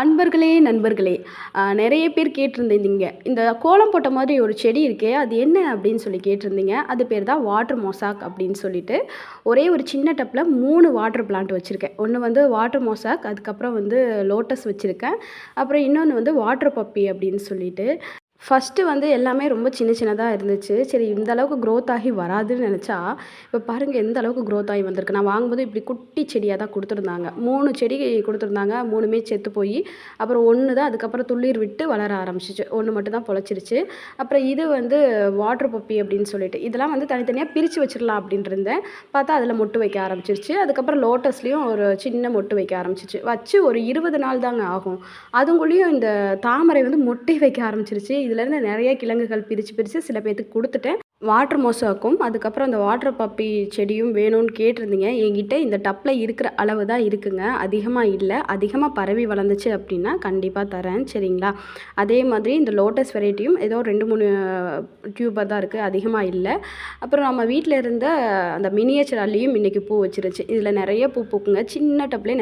அன்பர்களே நண்பர்களே நிறைய பேர் கேட்டிருந்தீங்க இந்த கோலம் போட்ட மாதிரி ஒரு செடி இருக்கே அது என்ன அப்படின்னு சொல்லி கேட்டிருந்தீங்க. அது பேர் தான் வாட்டர் மொசாக் அப்படின்னு சொல்லிட்டு. ஒரே ஒரு சின்ன டப்பில் மூணு வாட்டர் பிளான்ட் வச்சுருக்கேன். ஒன்று வந்து வாட்டர் மொசாக் அதுக்கப்புறம் வந்து லோட்டஸ் வச்சுருக்கேன். அப்புறம் இன்னொன்று வந்து வாட்டர் பப்பி அப்படின்னு சொல்லிட்டு. ஃபஸ்ட்டு வந்து எல்லாமே ரொம்ப சின்ன சின்னதாக இருந்துச்சு. சரி இந்த அளவுக்கு க்ரோத் ஆகி வராதுன்னு நினச்சா இப்போ பாருங்கள் எந்த அளவுக்கு க்ரோத் ஆகி வந்திருக்கு. நான் வாங்கும்போது இப்படி குட்டி செடியாக தான் கொடுத்துருந்தாங்க. மூணு செடி கொடுத்துருந்தாங்க. மூணுமே செத்து போய் அப்புறம் ஒன்று தான் அதுக்கப்புறம் துளிர் விட்டு வளர ஆரம்பிச்சிச்சு. ஒன்று மட்டும் தான் பொழைச்சிருச்சு. அப்புறம் இது வந்து வாட்டர் பப்பி அப்படின்னு சொல்லிட்டு இதெல்லாம் வந்து தனித்தனியாக பிரித்து வச்சிடலாம் அப்படின்ட்டு இருந்தேன். பார்த்தா அதில் மொட்டு வைக்க ஆரம்பிச்சிருச்சு. அதுக்கப்புறம் லோட்டஸ்லேயும் ஒரு சின்ன மொட்டு வைக்க ஆரம்பிச்சிச்சு. வச்சு ஒரு இருபது நாள் தாங்க ஆகும். அதுங்குள்ளேயும் இந்த தாமரை வந்து மொட்டை வைக்க ஆரம்பிச்சிருச்சு. இதுலேருந்து நிறைய கிழங்குகள் பிரித்து பிரித்து சில பேர்த்துக்கு கொடுத்துட்டேன். வாட்டர் மோசாக்கும். அதுக்கப்புறம் அந்த வாட்டர் பப்பி செடியும் வேணும்னு கேட்டிருந்தீங்க. என்கிட்ட இந்த டப்பில் இருக்கிற அளவு தான் இருக்குங்க. அதிகமாக இல்லை. அதிகமாக பரவி வளர்ந்துச்சு அப்படின்னா கண்டிப்பாக தரேன். சரிங்களா? அதே மாதிரி இந்த லோட்டஸ் வெரைட்டியும் ஏதோ ரெண்டு மூணு டியூபாக தான் இருக்குது அதிகமாக இல்லை. அப்புறம் நம்ம வீட்டில் இருந்த அந்த மினியேச்சர் அள்ளியும் இன்றைக்கி பூ வச்சிருச்சு. இதில் நிறைய பூ பூக்குங்க. சின்ன டப்லேயே